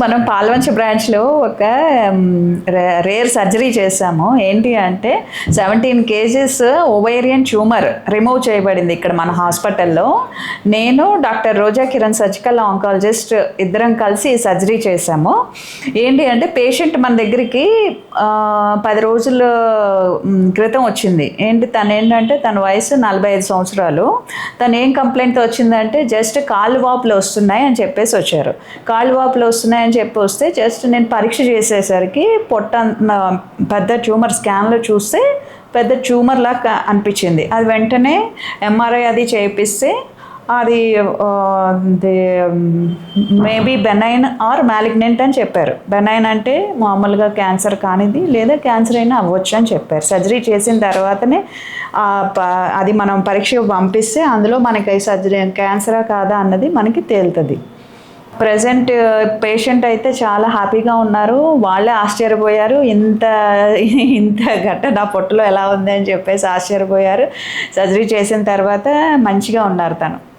మనం పాల్వంచ బ్రాంచ్లో ఒక రేర్ సర్జరీ చేసాము. ఏంటి అంటే seventeen kgs ovarian tumour remove చేయబడింది ఇక్కడ మన హాస్పిటల్లో నేను doctor Roja Kiran surgical oncologist ఇద్దరం కలిసి సర్జరీ చేసాము. ఏంటి అంటే పేషెంట్ మన దగ్గరికి పది రోజుల క్రితం వచ్చింది. ఏంటి తను ఏంటంటే తన వయసు నలభై ఐదు సంవత్సరాలు. తను ఏం కంప్లైంట్తో వచ్చిందంటే జస్ట్ కాళ్ళు వాపులు వస్తున్నాయి అని చెప్పేసి వచ్చారు. కాళ్ళు వాపులు వస్తున్నాయి అని చెప్పి వస్తే జస్ట్ నేను పరీక్ష చేసేసరికి పొట్ట పెద్ద ట్యూమర్ స్కాన్లో చూస్తే పెద్ద ట్యూమర్ లాగా అనిపించింది. అది వెంటనే ఎంఆర్ఐ అది చేపిస్తే అది మేబీ బెనైన్ ఆర్ మ్యాలిగ్నెంట్ అని చెప్పారు. బెనైన్ అంటే మామూలుగా క్యాన్సర్ కానిది లేదా క్యాన్సర్ అయినా అవ్వచ్చు అని చెప్పారు. సర్జరీ చేసిన తర్వాతనే ప- అది మనం పరీక్ష పంపిస్తే అందులో మనకి సర్జరీ క్యాన్సరా కాదా అన్నది మనకి తేలుతుంది. ప్రజెంట్ పేషెంట్ అయితే చాలా హ్యాపీగా ఉన్నారు. వాళ్ళే ఆశ్చర్యపోయారు. ఇంత ఇంత గట్ట నా పొట్టలో ఎలా ఉంది అని చెప్పేసి ఆశ్చర్యపోయారు. సర్జరీ చేసిన తర్వాత మంచిగా ఉన్నారు తను.